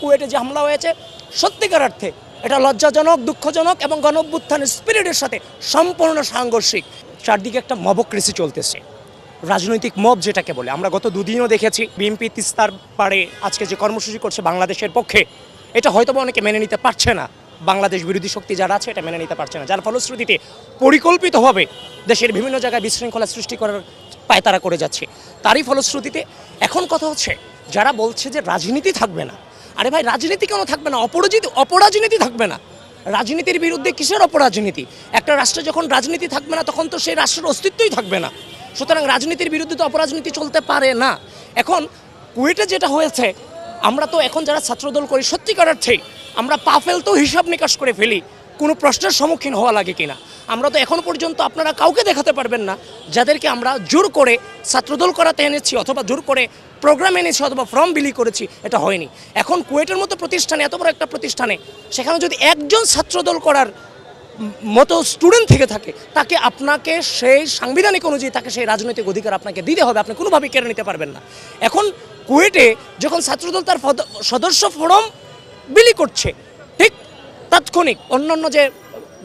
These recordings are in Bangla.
কুয়েটে যে হামলা হয়েছে, সত্যিকার অর্থে এটা লজ্জাজনক, দুঃখজনক এবং গণঅভ্যুত্থানের স্পিরিটের সাথে সম্পূর্ণ সাংঘর্ষিক। চারদিকে একটা মবক্রেসি চলতেছে। রাজনৈতিক মব যেটাকে বলে, আমরা গত দুদিনও দেখেছি, বিএনপি তিস্তার পাড়ে আজকে যে কর্মসূচি করছে বাংলাদেশের পক্ষে, এটা হয়তো অনেকে মেনে নিতে পারছে না। বাংলাদেশ বিরোধী শক্তি যারা আছে, এটা মেনে নিতে পারছে না। যার ফলশ্রুতিতে পরিকল্পিতভাবে দেশের বিভিন্ন জায়গায় বিশৃঙ্খলা সৃষ্টি করার পায়তারা করে যাচ্ছে। তারই ফলশ্রুতিতে এখন কথা হচ্ছে, যারা বলছে যে রাজনীতি থাকবে না আরে ভাই, রাজনীতি কেন থাকবে না? অপরাজিত অপরাজনীতি থাকবে না। রাজনীতির বিরুদ্ধে কিসের অপরাজনীতি? একটা রাষ্ট্রে যখন রাজনীতি থাকবে না, তখন তো সেই রাষ্ট্রের অস্তিত্বই থাকবে না। সুতরাং রাজনীতির বিরুদ্ধে তো অপরাজনীতি চলতে পারে না। এখন, কুয়েটে যেটা হয়েছে, আমরা তো এখন যারা ছাত্রদল করি, সত্যিকার অর্থেই আমরা পা ফেলতেও হিসাব নিকাশ করে ফেলি। কোনো প্রশ্নের সম্মুখীন হওয়া লাগে কিনা? আমরা তো এখন পর্যন্ত আপনারা কাউকে দেখাতে পারবেন না, যাদেরকে আমরা জোর করে ছাত্রদল করাতে এনেছি অথবা জোর করে প্রোগ্রাম এনেছি অথবা ফর্ম বিলি করেছি, এটা হয়নি। এখন কুয়েটের মতো প্রতিষ্ঠানে, এত বড় একটা প্রতিষ্ঠানে, সেখানে যদি একজন ছাত্রদল করার মতো স্টুডেন্ট থেকে থাকে, তাকে আপনাকে সেই সাংবিধানিক অনুযায়ী তাকে সেই রাজনৈতিক অধিকার আপনাকে দিতে হবে, আপনি কোনোভাবেই কেড়ে নিতে পারবেন না। এখন কুয়েটে যখন ছাত্রদল তার সদস্য ফোরাম বিলি করছে, ঠিক তাৎক্ষণিক অন্যান্য যে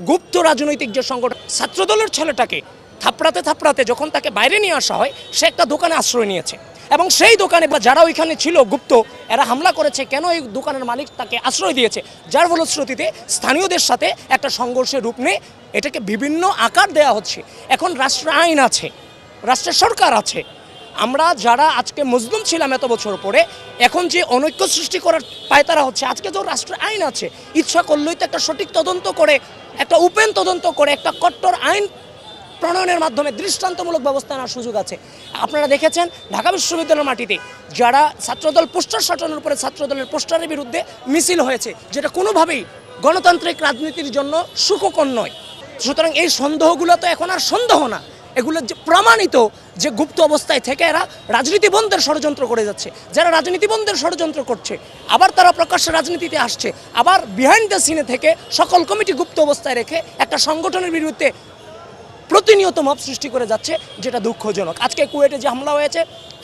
গুপ্ত রাজনৈতিক যে সংগঠন, ছাত্রদলের ছেলেটাকে থাপড়াতে থাপড়াতে যখন তাকে বাইরে নিয়ে আসা হয়, সে একটা দোকানে আশ্রয় নিয়েছে। এবং সেই দোকানে বা যারা ওইখানে ছিল গুপ্ত, এরা হামলা করেছে, কেন এই দোকানের মালিক তাকে আশ্রয় দিয়েছে? যার ফলশ্রুতিতে স্থানীয়দের সাথে একটা সংঘর্ষের রূপ নিয়ে এটাকে বিভিন্ন আকার দেওয়া হচ্ছে। এখন রাষ্ট্র আইন আছে, রাষ্ট্রের সরকার আছে আমরা যারা আজকে মজলুম ছিলাম এত বছর পরে, এখন যে অনৈক্য সৃষ্টি করার পায়তারা হচ্ছে, আজকে তো রাষ্ট্রের আইন আছে, ইচ্ছা করলেই তো একটা সঠিক তদন্ত করে, একটা উপেন তদন্ত করে, একটা কট্টর আইন প্রণয়নের মাধ্যমে দৃষ্টান্তমূলক ব্যবস্থা নেওয়ার সুযোগ আছে। আপনারা দেখেছেন, ঢাকা বিশ্ববিদ্যালয়ের মাটিতে যারা ছাত্রদল পোস্টার সাটানোর উপরে ছাত্রদলের পোস্টারের বিরুদ্ধে মিছিল হয়েছে, যেটা কোনোভাবেই গণতান্ত্রিক রাজনীতির জন্য সুখকর নয়। সুতরাং এই সন্দেহগুলো তো এখন আর সন্দেহ না। এগুলো যে প্রমাণিত যে গুপ্ত অবস্থায় থেকে এরা রাজনীতি বন্ধের ষড়যন্ত্র করে যাচ্ছে। যারা রাজনীতি বন্ধের ষড়যন্ত্র করছে, আবার তারা প্রকাশ্যে রাজনীতিতে আসছে, আবার বিহাইন্ড দ্য সিনে থেকে সকল কমিটি গুপ্ত অবস্থায় রেখে একটা সংগঠনের বিরুদ্ধে প্রতিনিয়ত মব সৃষ্টি করে যাচ্ছে, যেটা দুঃখজনক। আজকে কুয়েটে যে হামলা হয়েছে,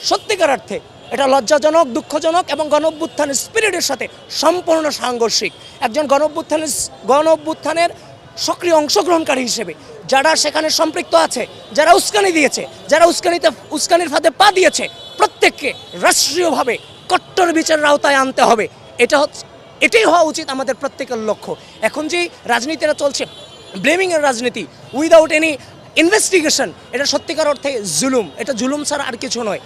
সত্যিকার অর্থে এটা লজ্জাজনক, দুঃখজনক এবং গণঅভ্যুত্থানের স্পিরিটের সাথে সম্পূর্ণ সাংঘর্ষিক। একজন গণঅভ্যুত্থানের গণঅভ্যুত্থানের সক্রিয় অংশগ্রহণকারী হিসেবে যারা সেখানে সম্পৃক্ত আছে, যারা উস্কানি দিয়েছে, যারা উস্কানিতে, উস্কানির ফাঁদে পা দিয়েছে, প্রত্যেককে রাষ্ট্রীয়ভাবে কট্টর বিচারের আওতায় আনতে হবে। এটা হচ্ছে, এটাই হওয়া উচিত আমাদের প্রত্যেকের লক্ষ্য। এখন যে রাজনীতিটা চলছে, ব্লেমিংয়ের রাজনীতি উইদাউট এনি ইনভেস্টিগেশন এটা সত্যিকার অর্থে জুলুম। এটা জুলুম ছাড়া আর কিছু নয়।